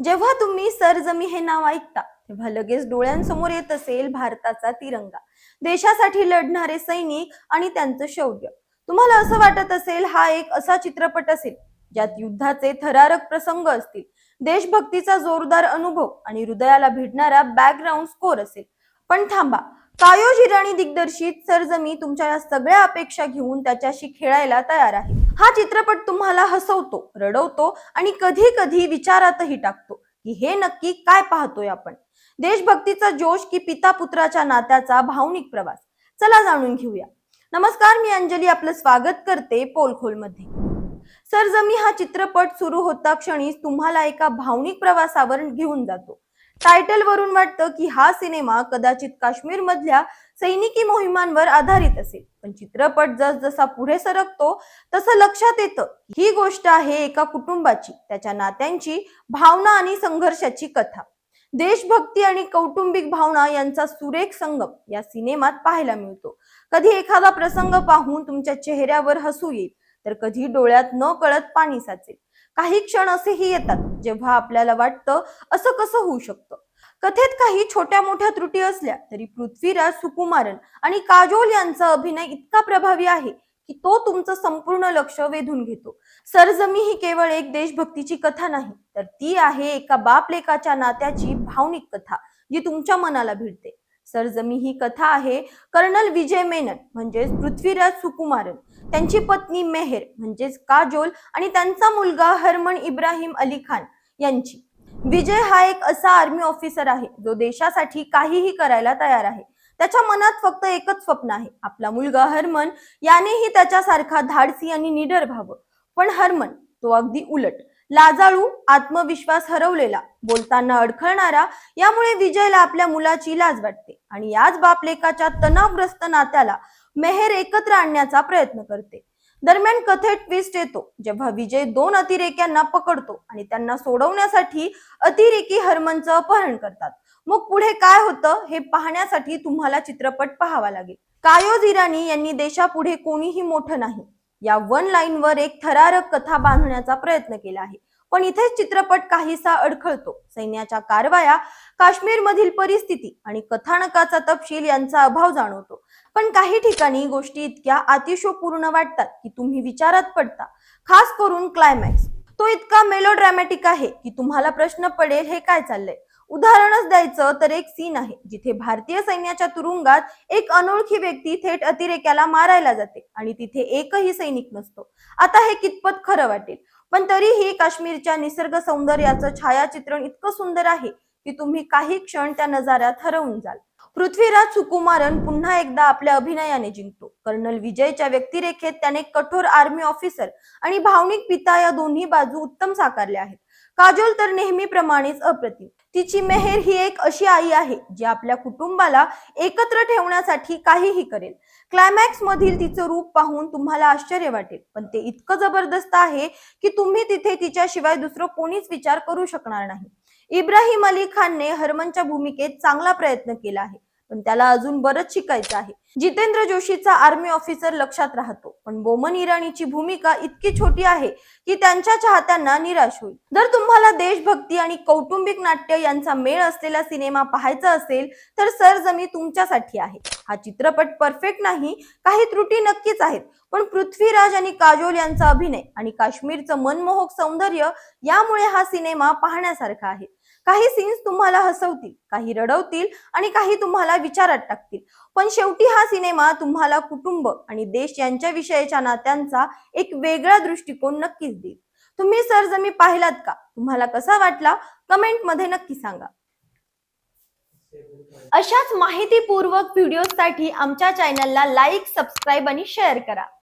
जेव्हा तुम्ही सरजमी हे नाव ऐकता तेव्हा लगेच डोळ्यांसमोर येत असेल भारताचा तिरंगा. देशासाठी लढणारे सैनिक आणि त्यांचं शौर्य. तुम्हाला असं वाटत असेल हा एक असा चित्रपट असेल ज्यात युद्धाचे थरारक प्रसंग असतील. देशभक्तीचा जोरदार अनुभव आणि हृदयाला भिडणारा बॅकग्राऊंड स्कोर असेल. पण थांबा कायोज इराणी दिग्दर्शित सरजमी तुमच्या या सगळ्या अपेक्षा घेऊन त्याच्याशी खेळायला तयार आहे. हा चित्रपट तुम्हाला हसवतो रडवतो आणि कधी कधी विचारातही टाकतो की हे नक्की काय पाहतोय आपण? देशभक्तीचा जोश की पिता पुत्राच्या नात्याचा भावनिक प्रवास? चला जाणून घेऊया. नमस्कार मी अंजली आपलं स्वागत करते पोलखोलमध्ये. सरजमी हा चित्रपट सुरू होता क्षणीच तुम्हाला एका भावनिक प्रवासावर घेऊन जातो. टायटल वरून वाटतं की हा सिनेमा कदाचित काश्मीर मधल्या सैनिकी मोहिमांवर आधारित असेल. पण चित्रपट जसजसा पुढे सरकतो तसं लक्षात येतं. ही गोष्ट आहे एका कुटुंबाची त्याच्या नात्यांची भावना आणि संघर्षाची कथा. देशभक्ती आणि कौटुंबिक भावना यांचा सुरेख संगम या सिनेमात पाहायला मिळतो. कधी एखादा प्रसंग पाहून तुमच्या चेहऱ्यावर हसू येईल तर कधी डोळ्यात न कळत पाणी साचेल. काही क्षण असेही येतात जेव्हा आपल्याला वाटतं असं कसं होऊ शकतं. कथेत काही छोट्या मोठ्या त्रुटी असल्या तरी पृथ्वीराज सुकुमारन आणि काजोल यांचा अभिनय इतका प्रभावी आहे की तो तुमचं संपूर्ण लक्ष वेधून घेतो. सरजमी ही केवळ एक देशभक्तीची कथा नाही तर ती आहे एका बापलेकाच्या नात्याची भावनिक कथा जी तुमच्या मनाला भिडते. सरजमी ही कथा आहे कर्नल विजय मेनन म्हणजेच पृथ्वीराज सुकुमारन. त्यांची पत्नी मेहेर म्हणजेच काजोल आणि त्यांचा मुलगा हरमन इब्राहिम अली खान यांची. विजय हा एक असा आर्मी ऑफिसर आहे जो देशासाठी काहीही करायला तयार आहे. त्याच्या मनात फक्त एकच स्वप्न आहे आपला मुलगा हरमन यानेही त्याच्यासारखा धाडसी आणि निडर व्हावं. पण हरमन तो अगदी उलट लाजाळू आत्मविश्वास हरवलेला बोलताना अडखळणारा यामुळे विजयला आपल्या मुलाची लाज वाटते. आणि याच बापलेकाच्या तणावग्रस्त नात्याला मेहेर एकत्र आणण्याचा प्रयत्न करते. दरम्यान कथेत ट्विस्ट येतो. जेव्हा विजय दोन अतिरेक्यांना पकडतो आणि त्यांना सोडवण्यासाठी अतिरेकी हरमनचं अपहरण करतात. मग पुढे काय होतं? हे पाहण्यासाठी तुम्हाला चित्रपट पाहावा लागेल. कायोज इराणी यांनी देशापुढे कोणीही मोठं नाही. या वन लाईनवर एक थरारक कथा बांधण्याचा प्रयत्न केला आहे. पण इथेच चित्रपट काहीसा अडखळतो. सैन्याच्या कारवाया काश्मीर मधील परिस्थिती आणि कथानकाचा तपशील यांचा अभाव जाणवतो. पण काही ठिकाणी गोष्टी इतक्या अतिशोपूर्ण वाटतात की तुम्ही विचारात पडता खास करून क्लायमॅक्स तो इतका मेलोड्रॅमॅटिक आहे की तुम्हाला प्रश्न पडेल हे काय चाललंय? उदाहरणच द्यायचं तर एक सीन आहे जिथे भारतीय सैन्याच्या तुरुंगात एक अनोळखी व्यक्ती थेट अतिरेक्याला मारायला जाते आणि तिथे एकही सैनिक नसतो. आता हे कितपत खरं वाटेल? पण तरीही काश्मीरच्या निसर्ग सौंदर्याचं छायाचित्रण इतकं सुंदर आहे की तुम्ही काही क्षण त्या नजाऱ्यात हरवून जाल. पृथ्वीराज सुकुमारन पुन्हा एकदा आपल्या अभिनयाने जिंकतो. कर्नल विजयच्या व्यक्तिरेखेत त्याने कठोर आर्मी ऑफिसर आणि भावनिक पिता या दोन्ही बाजू उत्तम साकारल्या आहेत. काजोल तर नेहमीप्रमाणेच अप्रतिम. तिची मेहेर ही एक अशी आई आहे जी आपल्या कुटुंबाला एकत्र ठेवण्यासाठी काहीही करेल. क्लायमॅक्स मधील तिचं रूप पाहून तुम्हाला आश्चर्य वाटेल पण ते इतकं जबरदस्त आहे की तुम्ही तिथे तिच्याशिवाय दुसरं कोणीच विचार करू शकणार नाही. इब्राहिम अली खानने हरमनच्या भूमिकेत चांगला प्रयत्न केला आहे. पण त्याला अजून बरंच शिकायचं आहे. जितेंद्र जोशीचा आर्मी ऑफिसर लक्षात राहतो. पण बोमन इराणीची भूमिका इतकी छोटी आहे की त्यांच्या चाहत्यांना निराश होईल. जर तुम्हाला देशभक्ती आणि कौटुंबिक नाट्य यांचा मेळ असलेला सिनेमा पाहायचा असेल तर सरजमी तुमच्यासाठी आहे. हा चित्रपट परफेक्ट नाही काही त्रुटी नक्कीच आहेत. पण पृथ्वीराज आणि काजोल यांचा अभिनय आणि काश्मीरचं मनमोहक सौंदर्य यामुळे हा सिनेमा पाहण्यासारखा आहे. काही सीन्स तुम्हाला हसवतील. काही रडवतील आणि काही तुम्हाला विचारात टाकतील. पण शेवटी हा सिनेमा तुम्हाला कुटुंब आणि देश यांच्या विषयीच्या नात्यांचा एक वेगळा दृष्टिकोन नक्कीच देईल. तुम्ही सरजमी पाहिलात का? तुम्हाला कसा वाटला? कमेंटमध्ये नक्की सांगा. अशाच माहितीपूर्वक व्हिडिओसाठी आमच्या चॅनलला लाईक सबस्क्राईब आणि शेअर करा.